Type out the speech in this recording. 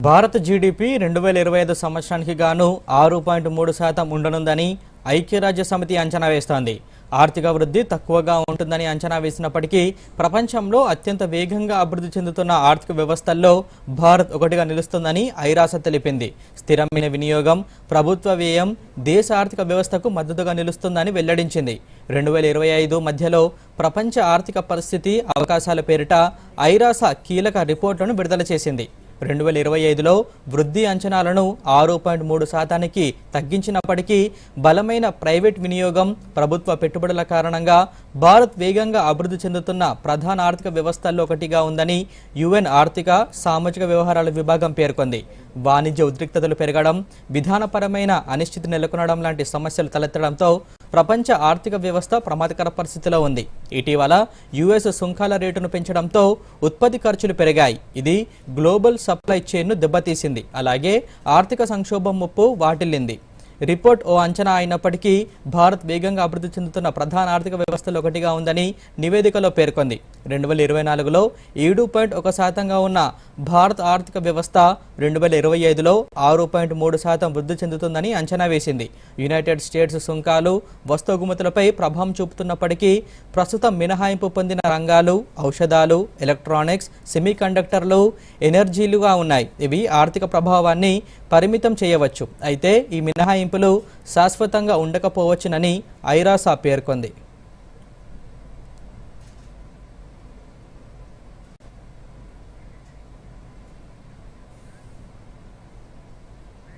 భారత జీడిపి రెండు వేల ఇరవై ఐదు సంవత్సరానికి గాను ఆరు పాయింట్ మూడు శాతం ఉండనుందని ఐక్యరాజ్య సమితి అంచనా వేస్తోంది. ఆర్థిక వృద్ధి తక్కువగా ఉంటుందని అంచనా వేసినప్పటికీ ప్రపంచంలో అత్యంత వేగంగా అభివృద్ధి చెందుతున్న ఆర్థిక వ్యవస్థల్లో భారత్ ఒకటిగా నిలుస్తుందని ఐరాస తెలిపింది. స్థిరమైన వినియోగం ప్రభుత్వ వ్యయం దేశ ఆర్థిక వ్యవస్థకు మద్దతుగా నిలుస్తుందని వెల్లడించింది. రెండు వేల ఇరవై ఐదు మధ్యలో ప్రపంచ ఆర్థిక పరిస్థితి అవకాశాల పేరిట ఐరాస కీలక రిపోర్టులను విడుదల చేసింది. రెండు వేల ఇరవై ఐదులో వృద్ధి అంచనాలను ఆరు పాయింట్ మూడు శాతానికి తగ్గించినప్పటికీ బలమైన ప్రైవేట్ వినియోగం ప్రభుత్వ పెట్టుబడుల కారణంగా భారత్ వేగంగా అభివృద్ధి చెందుతున్న ప్రధాన ఆర్థిక వ్యవస్థల్లో ఒకటిగా ఉందని యుఎన్ ఆర్థిక సామాజిక వ్యవహారాల విభాగం పేర్కొంది. వాణిజ్య ఉద్రిక్తతలు పెరగడం విధానపరమైన అనిశ్చితి నెలకొనడం లాంటి సమస్యలు తలెత్తడంతో ప్రపంచ ఆర్థిక వ్యవస్థ ప్రమాదకర పరిస్థితిలో ఉంది. ఇటీవల యుఎస్ సుంకాల రేటును పెంచడంతో ఉత్పత్తి ఖర్చులు పెరిగాయి. ఇది గ్లోబల్ సప్లై చైన్ను దెబ్బతీసింది. అలాగే ఆర్థిక సంక్షోభం ముప్పు వాటిల్లింది. రిపోర్ట్ ఓ అంచనా అయినప్పటికీ భారత్ వేగంగా అభివృద్ధి చెందుతున్న ప్రధాన ఆర్థిక వ్యవస్థలో ఒకటిగా ఉందని నివేదికలో పేర్కొంది. రెండు వేల ఇరవై నాలుగులో ఏడు పాయింట్ ఒక శాతంగా ఉన్న భారత ఆర్థిక వ్యవస్థ రెండు వేల ఇరవై ఐదులో ఆరు పాయింట్ మూడు శాతం వృద్ధి చెందుతుందని అంచనా వేసింది. యునైటెడ్ స్టేట్స్ సుంకాలు వస్తుగుమతులపై ప్రభావం చూపుతున్నప్పటికీ ప్రస్తుతం మినహాయింపు పొందిన రంగాలు ఔషధాలు ఎలక్ట్రానిక్స్ సెమీకండక్టర్లు ఎనర్జీలుగా ఉన్నాయి. ఇవి ఆర్థిక ప్రభావాన్ని పరిమితం చేయవచ్చు. అయితే ఈ మినహాయింపులు శాశ్వతంగా ఉండకపోవచ్చునని ఐరాసా పేర్కొంది.